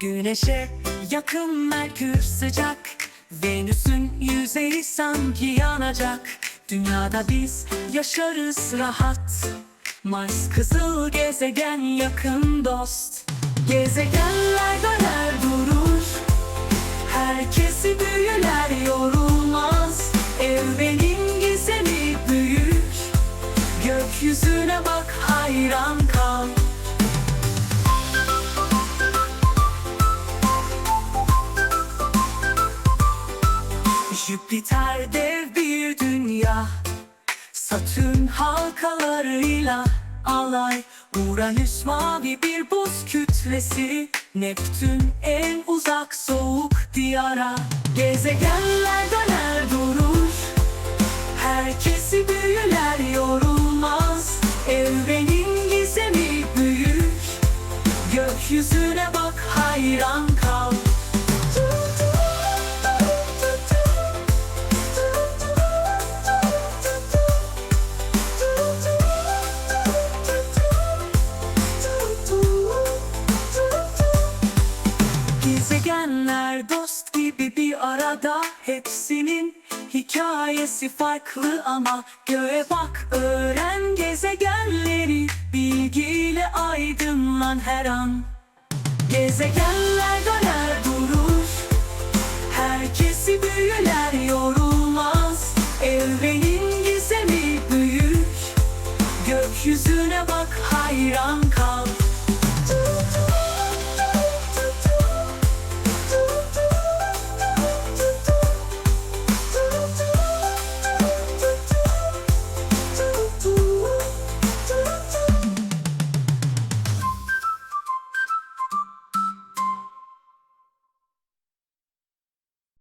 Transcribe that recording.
Güneşe yakın Merkür sıcak. Venüs'ün yüzeyi sanki yanacak. Dünyada biz yaşarız rahat. Mars kızıl gezegen yakın dost. Gezegenler döner durur. Herkesi büyüler yorulmaz. Evrenin gizemi büyük Gökyüzüne bak hayran kal Jüpiter dev bir dünya. Satürn halkalarıyla alay. Uranüs mavi bir buz kütlesi. Neptün en uzak soğuk diyara. Gezegenler döner durur. Herkesi büyüler yorulmaz. Evrenin gizemi büyük Gökyüzüne bak hayran Gezegenler dost gibi bir arada. Hepsinin hikayesi farklı ama Göğe bak öğren gezegenleri. Bilgiyle aydınlan her an. Gezegenler döner durur Herkesi büyüler yorulmaz. Evrenin gizemi büyük Gökyüzüne bak hayran